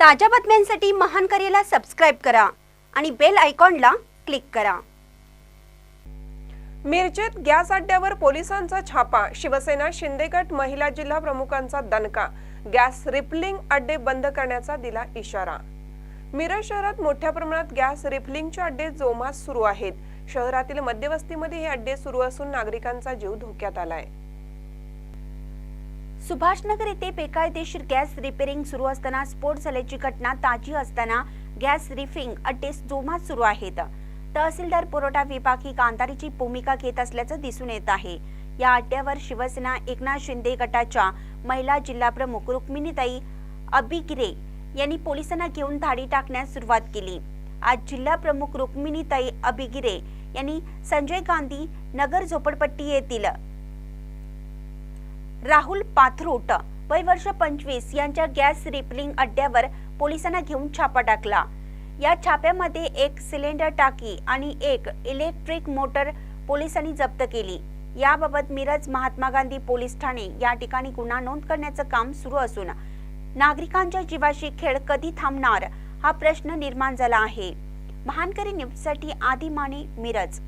ताज्या बातम्यांसाठी महान करेला सबस्क्राईब करा आणि बेल आयकॉनला क्लिक करा. मिरजेत गॅस अड्ड्यावर पोलिसांचा छापा शिवसेना शिंदेगट महिला जिल्हा प्रमुखांचा दणका गॅस रिपलिंग अड्डे बंद करण्याचा दिला इशारा. मिरज शहरात मोठ्या प्रमाणात गॅस रिफलिंगचे अड्डे जोमात सुरू आहेत. शहरातील मध्यवस्तीमध्ये हे अड्डे सुरू असून नागरिकांचा जीव धोक्यात आलाय. सुभाषनगर येथे बेकायदेशीर गॅस रिपेरिंग सुरू असताना स्फोट झाल्याची घटना ताजी असताना गॅस रिफिंग अड्डे जोमात सुरू आहेत. तहसीलदार पुरवठा विभाग ही कांतारीची भूमिका घेत असल्याचं दिसून येत आहे. या अड्ड्यावर शिवसेना एकनाथ शिंदे गटाच्या महिला जिल्हा प्रमुख रुक्मिणीताई अबिगिरे यांनी पोलिसांना घेऊन धाडी टाकण्यास सुरुवात केली. आज जिल्हा प्रमुख रुक्मिणीताई अबिगिरे यांनी संजय गांधी नगर झोपडपट्टी येथील राहुल पाथरोट वय वर्ष पंचवीस यांच्या गॅस रिपलिंग अड्ड्यावर पोलिसांना घेऊन छापा टाकला. या छाप्यामध्ये एक सिलेंडर टाकी आणि एक इलेक्ट्रिक मोटर पोलिसांनी जप्त केली. याबाबत मिरज महात्मा गांधी पोलीस ठाणे या ठिकाणी गुन्हा नोंद करण्याचं काम सुरू असून नागरिकांच्या जीवाशी खेळ कधी थांबणार हा प्रश्न निर्माण झाला आहे. महानकरी न्यूजसाठी आदी माने मिरज.